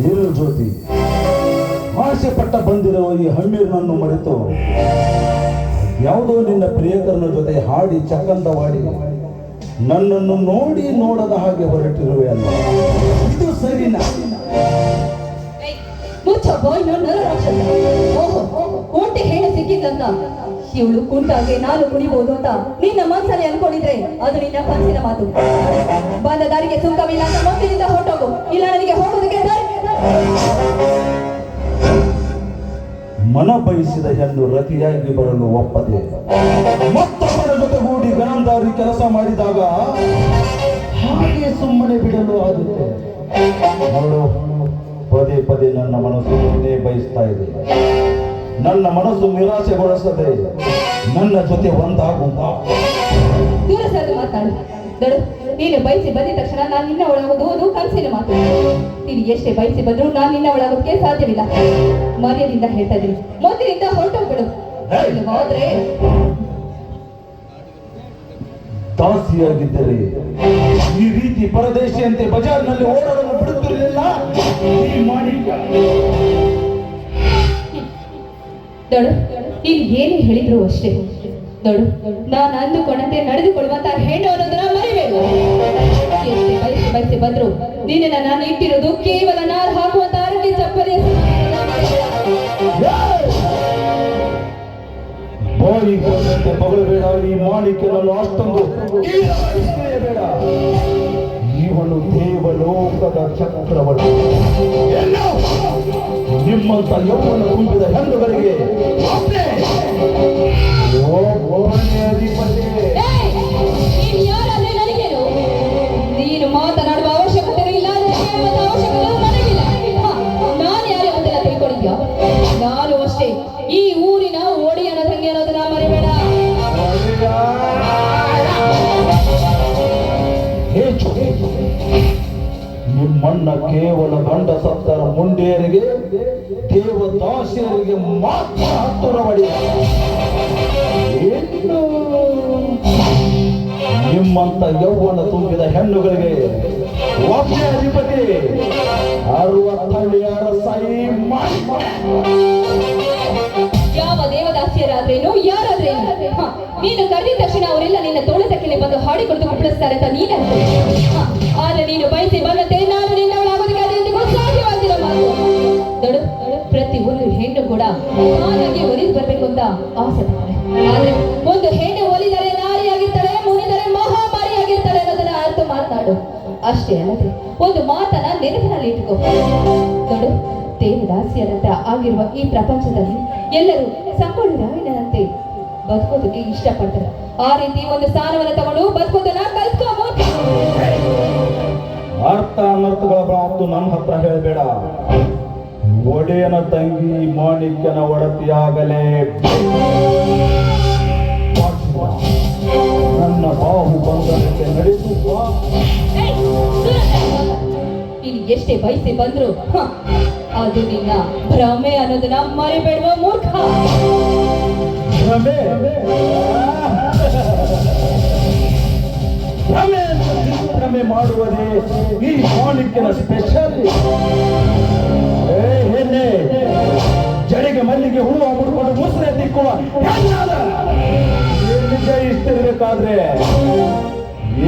ಏನು ಜ್ಯೋತಿ ಆಸೆ ಪಟ್ಟ ಬಂದಿರುವ ಈ ಹಣ್ಣೀರನನ್ನು ಮರೆತು ಯಾವುದೋ ನಿನ್ನ ಪ್ರಿಯಕರನ ಜೊತೆ ಹಾಡಿ ಚಕಂದವಾಡಿ ನನ್ನನ್ನು ನೋಡಿ ನೋಡದ ಹಾಗೆ ಹೊರಟಿರುವೆ ಅಲ್ಲ. ಇದು ಸರಿನಾ? ಓಹೋ ಹೇಳ ಸಿಕ್ಕಿದ್ದಂತ. ಇವಳು ಕುಂಟಾಗೆ ನಾನು ಕುಡಿಬಹುದು ಅಂತ ನಿನ್ನ ಮನಸ್ಸಲ್ಲಿ ಅನ್ಕೊಂಡಿದ್ರೆ ಅದು ನಿನ್ನ ಕನಸಿನ ಮಾತು. ಬಂದ ದಾರಿಗೆ ಸುಂಕವಿಲ್ಲ ಅಂತ ಮಕ್ಕಳಿಂದ ಹೊರಟೋಗು. ಇಲ್ಲ ನನಗೆ ಹೋಗೋದಕ್ಕೆ ಮನ ಬಯಸಿದ ಹೆಣ್ಣು ರತಿಯಾಗಿ ಬರಲು ಒಪ್ಪದೆ. ಮತ್ತೊಬ್ಬರ ಜೊತೆಗೂಡಿ ಗಣಂದಾರಿ ಕೆಲಸ ಮಾಡಿದಾಗ ಹಾಗೆ ಸುಮ್ಮನೆ ಬಿಡಲು ಆಗುತ್ತೆ. ಅವಳು ಪದೇ ಪದೇ ನನ್ನ ಮನಸ್ಸು ಬಯಸ್ತಾ ಇದೆ. ನನ್ನ ಮನಸ್ಸು ನಿರಾಸೆಗೊಳಿಸದೆ ನನ್ನ ಜೊತೆ ಒಂದಾಗು ದೂರ ಸರಿದು ಮಾತಾಡು. ದಡು ನೀನು ಬಯಸಿ ಬಂದಿದ ತಕ್ಷಣ ನಾನು ನಿನ್ನ ಒಳಗೋದು ಕನಸಿನ ಮಾತು. ನೀನು ಎಷ್ಟೇ ಬಯಸಿ ಬಂದ್ರು ನಾನು ನಿನ್ನ ಒಳಗೋದಕ್ಕೆ ಸಾಧ್ಯವಿಲ್ಲ. ಮರ್ಯಾದಿಂದ ಹೇಳ್ತಾ ಇದ್ದೀನಿ. ಮೊದಲಿನಿಂದ ಹೊರಟೋಗ್ಬಿಡು. ಹೋದ್ರೆ ದಾಸಿಯಾಗಿದ್ದರೆ. ಈ ರೀತಿ ಪರದೇಶಿಯಂತೆ ಬಜಾರ್ನಲ್ಲಿ ಓಡಾಡಲು ಬಿಡುತ್ತಿರಲಿಲ್ಲ? ಈ ಮಾಣಿಕ್ಯ. ದೊಡು ನೀನು ಏನು ಹೇಳಿದ್ರು ಅಷ್ಟೇ. ನೋಡು ನಾನು ಅಂದುಕೊಂಡಂತೆ ನಡೆದುಕೊಳ್ಳುವಂತ ಹೆಣ್ಣು ಅನ್ನೋದನ್ನ ಮರಿಬೇಕು. ಎಷ್ಟೇ ಬಯಸಿ ಬಯಸಿ ಬಂದ್ರು ನೀನನ್ನ ನಾನು ಇಟ್ಟಿರೋದು ಕೇವಲ ನಾರು ಹಾಕುವಂತ ಆರೋಗ್ಯ ಚಪ್ಪಲಿ. ಬಾಯಿ ಬೇಡ ನೀ ಈ ಮಾಣಿಕ್ಯನನ್ನು ಅಷ್ಟೊಂದು. ಬೇಡ ಇವನು ದೇವಲೋಕದ ಚಕ್ರವರ್ತಿ. ಎಲ್ಲೋ ನಿಮ್ಮಂತ ಯೌವನ ಕುಂದಿದ ಹೆಣ್ಣುಗಳಿಗೆ ಓ ನೀನು ಮಾತನಾಡುವ ಅವಶ್ಯಕತೆ ಇಲ್ಲ ಅವಶ್ಯಕತೆ ನಿಮ್ಮಣ್ಣ ಕೇವಲ ಗಂಡ ಸತ್ತರ ಮುಂಡೇರಿಗೆ ದೇವದಾಸಿಯರಿಗೆ ಮಾತ್ರ ಇನ್ನು ನಿಮ್ಮಂತ ಯೌವನ ತುಂಬಿದ ಹೆಣ್ಣುಗಳಿಗೆ ಅಧಿಪತಿ ಅರವತ್ತಳ್ಳಿಯಾರ ಸೈ ಯಾವ ದೇವದಾಸಿಯರಾದ್ರೇನು? ಯಾರಾದ್ರೇನು? ನೀನು ಕರೆದಿದ ತಕ್ಷಣ ಅವರೆಲ್ಲ ನಿನ್ನ ತೋಳದಕ್ಕೆ ಬಂದು ಹಾಡಿ ಕುಪ್ಪಳಿಸ್ತಾರೆ ಅಂತ ನೀನು ಆದರೆ ನೀನು ಬಯಸಿ ಬಂದಂತೆ ಪ್ರತಿ ಒಂದು ಹೆಣ್ಣು ಕೂಡ ನಾನಾಗಿ ಒಲಿದು ಬರ್ಬೇಕು ಅಂತ ಆಸೆ ಆದ್ರೆ ಒಂದು ಹೆಣ್ಣು ಒಲಿದರೆ ನಾರಿಯಾಗಿರ್ತಾಳೆ ಮುನಿದರೆ ಮಹಾಮಾರಿಯಾಗಿರ್ತಾಳೆ ಅನ್ನೋದನ್ನ ಅರ್ಥ ಮಾತನಾಡು ಅಷ್ಟೇ ಅಲ್ಲದೆ ಒಂದು ಮಾತನ್ನ ನೆನಪಿನಲ್ಲಿ ಇಟ್ಕೋ. ನೋಡು ದೇವದಾಸಿಯರಂತ ಆಗಿರುವ ಈ ಪ್ರಪಂಚದಲ್ಲಿ ಎಲ್ಲರೂ ಸಂಕೊಳ್ಳಿ ರಾಯಣ್ಣನಂತೆ ಬದುಕೋದಕ್ಕೆ ಇಷ್ಟಪಡ್ತಾರೆ. ಆ ರೀತಿ ಒಂದು ಸ್ಥಾನವನ್ನ ತಗೊಂಡು ಬದುಕೋದನ್ನ ಕಲ್ತ್ಕೋ. ಮೂರ್ಖ. ಅರ್ಥ ಅನರ್ಥಗಳ ಮಾತು ನಮ್ಮ ಹತ್ರ ಹೇಳಬೇಡ. ಒಡೆಯನ ತಂಗಿ ಮಾಣಿಕ್ಯನ ಒಡತಿಯಾಗಲೇ. ನನ್ನ ಬಾಹು ಬಂಧನಕ್ಕೆ ನಡೆಸುವ. ನೀನು ಎಷ್ಟೇ ಬಯಸಿ ಬಂದ್ರು ಅದು ನಿನ್ನ ಭ್ರಮೆ ಅನ್ನೋದನ್ನ ಮರಿಬೇಡುವ ಮೂರ್ಖ. ಭ್ರಮೆ ಮಾಡುವುದೇ ಈ ಮಾಣಿಕ್ಯನ ಸ್ಪೆಷಲ್ ಇದೆ ಜಡಿಗೆ ಮಲ್ಲಿಗೆ ಹೂವು ಮುಡ್ಕೊಂಡು ಮುಸ್ರೆ ತಿಕ್ಕುವ ನಿಜ ಇಷ್ಟಿರ್ಬೇಕಾದ್ರೆ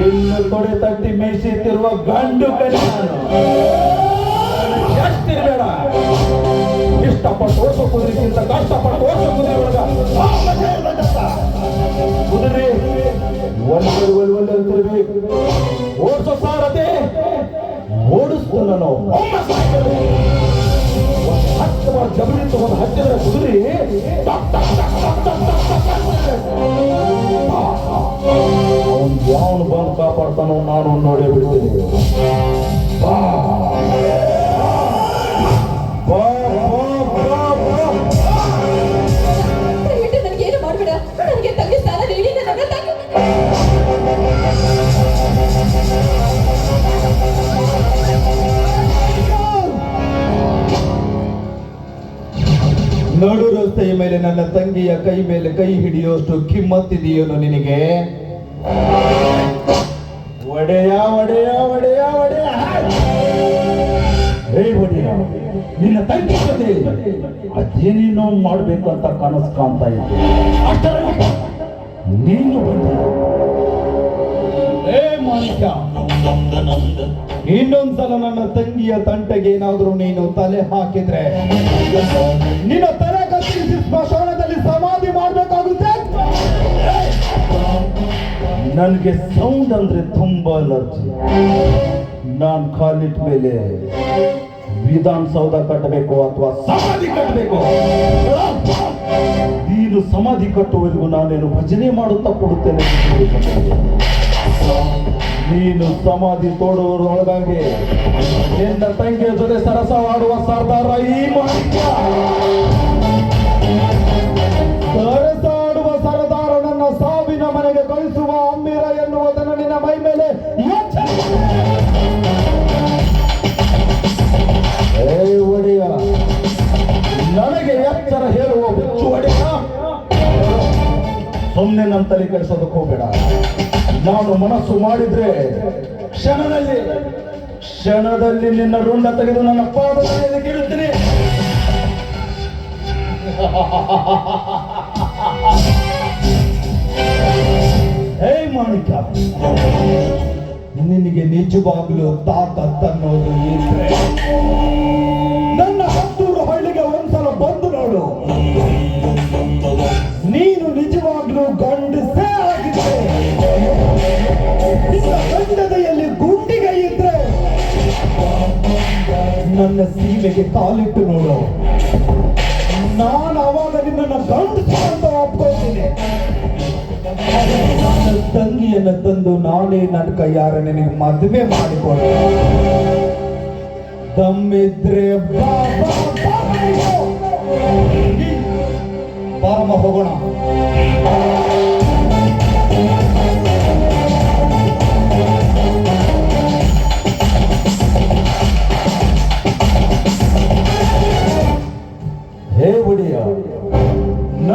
ಇನ್ನು ತೊಡೆ ತಟ್ಟಿ ಮೇಯಿಸುತ್ತಿರುವ ಗಂಡು ಕಲ್ಯಾಣ ಎಷ್ಟಿರ್ಬೇಡ. ಇಷ್ಟಪಟ್ಟು ಓಸ ಕುದುರೆಗಿಂತ ಕಷ್ಟಪಟ್ಟು ಓಸ ಕುದುರೆ ಒಳಗ ಕುದುರೆ ಒಳ್ಳೆ ಒಳ್ಳೆ ಅಂತಿರ್ಬೇಕು. ಓಡಿಸೋ ಸಾರದೆ ಓಡಿಸ್ತು ನಾವು ಜಮೀನು ಒಂದು ಹತ್ತಿದ್ರೆ ಕುದುರಿ. ಅವನು ಯಾವನು ಬಂದು ಕಾಪಾಡ್ತಾನೋ ನಾನು ನೋಡೇ ಬಿಡ್ತೀನಿ. ನಡು ರಸ್ತೆಯ ಮೇಲೆ ನನ್ನ ತಂಗಿಯ ಕೈ ಮೇಲೆ ಕೈ ಹಿಡಿಯುವಷ್ಟು ಕಿಮ್ಮತ್ತಿದೆಯೋನು ನಿನಗೆ? ಒಡೆಯ ಒಡೆಯ ಒಡೆಯ ಒಡೆಯ ಹೇ ಒಡೆಯ ನಿನ್ನ ತಂಗಿ ಜೊತೆ ಅದೇನೇನೋ ಮಾಡ್ಬೇಕು ಅಂತ ಕನಸು ಕಾಣ್ತಾ ಇದ್ದೆ. ನೀನು ಬಂದ. ಏ ಮಾಣಿಕ್ಯ ಇನ್ನೊಂದ್ಸಲ ನನ್ನ ತಂಗಿಯ ತಂಟೆಗೆ ಏನಾದರೂ ನೀನು ತಲೆ ಹಾಕಿದ್ರೆ ನಿನ್ನ ತಲೆ ಕತ್ತರಿಸಿ ಸ್ಮಶಾನದಲ್ಲಿ ಸಮಾಧಿ ಮಾಡಬೇಕಾಗುತ್ತೆ. ನನಗೆ ಸೌಂಡ್ ಅಂದ್ರೆ ತುಂಬಾ ಅಲರ್ಜಿ. ನಾನು ಕಾಲಿಟ್ ಮೇಲೆ ವಿಧಾನಸೌಧ ಕಟ್ಟಬೇಕು ಅಥವಾ ಸಮಾಧಿ ಕಟ್ಟಬೇಕು. ನೀನು ಸಮಾಧಿ ಕಟ್ಟುವವರೆಗೂ ನಾನೇನು ಭಜನೆ ಮಾಡುತ್ತಾ ಕೊಡುತ್ತೇನೆ ನೀನು ಸಮಾಧಿ ತೋಡುವುದರೊಳಗಾಗಿ ನಿನ್ನ ತಂಗಿಯ ಜೊತೆ ಸರಸವಾಡುವ ಸರ್ದಾರ ಈ ಸರಸಾಡುವ ಸರದಾರ ನನ್ನ ಸಾವಿನ ಮನೆಗೆ ಕಳಿಸುವ ಅಮ್ಮಿರ ಎನ್ನುವುದನ್ನು ನಿನ್ನ ಮೈ ಮೇಲೆ ಒಡೆಯ, ನನಗೆ ಎಚ್ಚರ ಹೇಳುವ ಹುಚ್ಚು ಒಡೆಯ. ಸುಮ್ಮನೆ ನನ್ನ ತಲೆ ಕೆಡಿಸೋದಕ್ಕೆ ಹೋಗಬೇಡ. ನಾನು ಮನಸ್ಸು ಮಾಡಿದ್ರೆ ಕ್ಷಣದಲ್ಲಿ ಕ್ಷಣದಲ್ಲಿ ನಿನ್ನ ರುಂಡ ತೆಗೆದು ನನ್ನ ಪಾದದಲ್ಲಿ ಕೇಳುತ್ತೇನೆ ಹೇ ಮಾಣಿಕ್ಯ ನಿನಗೆ ನಿಜವಾಗ್ಲೂ ತಾಕತ್ತನ್ನೋದು ಇದ್ರೆ ನನ್ನ ಸೀಮೆಗೆ ಕಾಲಿಟ್ಟು ನೋಡು ನಾನು ಅವಾಗ ನಿನ್ನ ಅಂತ ಒಪ್ಕೊಳ್ತೀನಿ ನನ್ನ ತಂಗಿಯನ್ನು ತಂದು ನಾನೇ ನನ್ನ ಕೈಯಾರ ನಿನಗೆ ಮದುವೆ ಮಾಡಿಕೊಡ ದಮ್ಮಿದ್ರೆ ಬಾ ಹೋಗೋಣ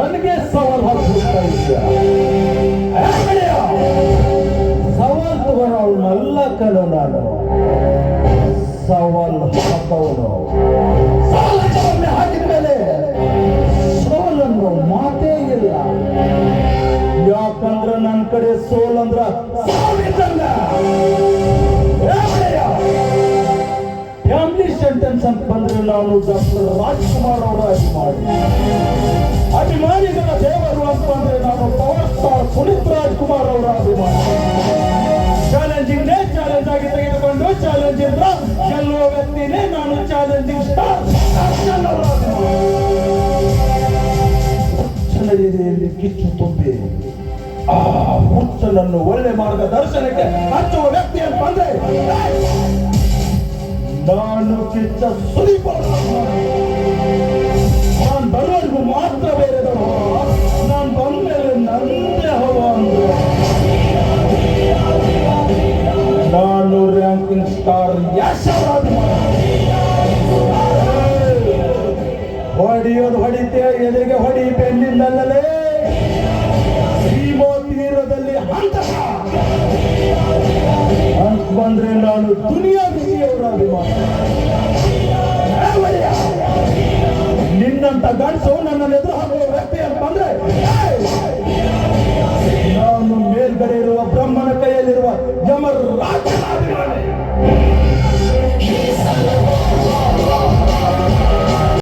ನನಗೆ ಸವಾಲ್ ಹಾಕ್ಬಿಡ್ತಾ ಇದ್ದೀಯ ಹೇ ಒಡೆಯ ಸವಾಲ್ ತಗೊಳ್ಳೋನಲ್ಲ ಕಣೋ ನಾನು. ಸವಾಲ್ ಹಾಕವನು ಸವಾಲನ್ನು ಹಾಕಿದ ಮೇಲೆ ಸೋಲನ್ನು ಮಾತೇ ಇಲ್ಲ. ಯಾಕಂದ್ರೆ ನನ್ನ ಕಡೆ ಸೋಲಂದ್ರ ಸಾವಿದ್ದಂಗ ಸೆಂಟೆನ್ಸ್ ಅಂತ ಬಂದ್ರೆ ನಾನು ಡಾಕ್ಟರ್ ರಾಜ್ಕುಮಾರ್ ಅವರ ಅಭಿಮಾನಿ. ಅಭಿಮಾನಿಗಳ ದೇವರು ಅಂತ ಬಂದ್ರೆ ನಾನು ಪವರ್ ಸ್ಟಾರ್ ಪುನೀತ್ ರಾಜ್ಕುಮಾರ್ ಅವರ ಅಭಿಮಾನಿ. ಚಾಲೆಂಜಿಂಗ್ ಚಾಲೆಂಜ್ ಆಗಿ ತೆಗೆದುಕೊಂಡು ಚಾಲೆಂಜ್ ಇಂದ ಗೆಲ್ಲುವ ವ್ಯಕ್ತಿನೇ ನಾನು ಚಾಲೆಂಜಿಂಗ್ ಸ್ಟಾರ್ ಕಿಚ್ಚು ತುಂಬಿ, ಆ ಹುಚ್ಚನನ್ನು ಒಳ್ಳೆ ಮಾರ್ಗದರ್ಶನಕ್ಕೆ ಹಚ್ಚುವ ವ್ಯಕ್ತಿ ಅಂತ ಬಂದ್ರೆ ನಾನು ಚಿತ್ತ ಸುರಿಬಾರ್ದು ನಾನು ಬರೋರಿಗೂ ಮಾತ್ರ ಬೇರೆದವ ನಾನು ಬಂದ್ಮೇಲೆ ನಂದೇ ಹವ ನಾನು ರ್ಯಾಂಕಿಂಗ್ ಸ್ಟಾರ್ ಯಶವಾದ ಹೊಡಿಯೋದು ಹೊಡಿತೆ, ಎದುರಿಗೆ ಹೊಡಿ ಬೆನ್ನಿಂದಲ್ಲಲೇ ಸೀಮೋ ತೀರದಲ್ಲಿ ಹಂತಕ. ಅಂತ ಬಂದ್ರೆ ನಾನು ದುನಿಯಾ ಬಿಸಿಯವರ ಅಭಿಮಾನಿ ಏ